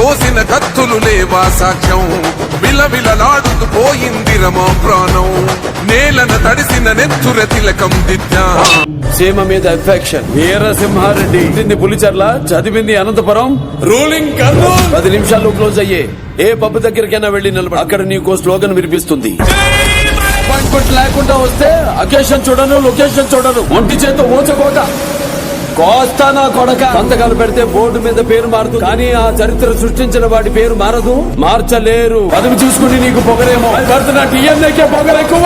కోసిన కత్తులు లేవా సాక్ష్యం? విలవిలలాడుతూ పోయింది రమా ప్రాణం. నేలన తడిసిన నెత్తుర తిలకం దిద్దా. సీమ మీద ఎఫెక్షన్ వీరసింహారెడ్డి పుట్టింది పులిచర్ల చదివింది అనంతపురం. రూలింగ్ కర్నూలు! పది నిమిషాల్లో క్లోజ్ అయ్యే. ఏ పబ్ దగ్గరికైనా వెళ్ళి నిలబడి. అక్కడ నీకు స్లోగన్ వినిపిస్తుంది. అపాయింట్మెంట్ లేకుండా వస్తే అకేషన్ చూడను లొకేషన్ చూడను. ఒంటి చేత ఊచకోట కోస్తా నా కొడక. సంతకాలు పెడితే బోర్డు మీద పేరు మారదు కానీ ఆ చరిత్ర సృష్టించిన వాడి పేరు మారదు. మార్చలేరు. పదవి చూసుకుని నీకు పొగరేమో. నా టీఎన్ఏకే పొగరెక్కువ.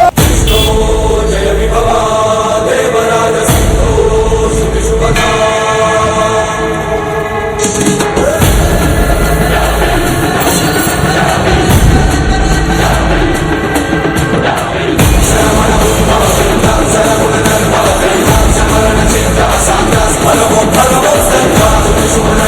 Yeah.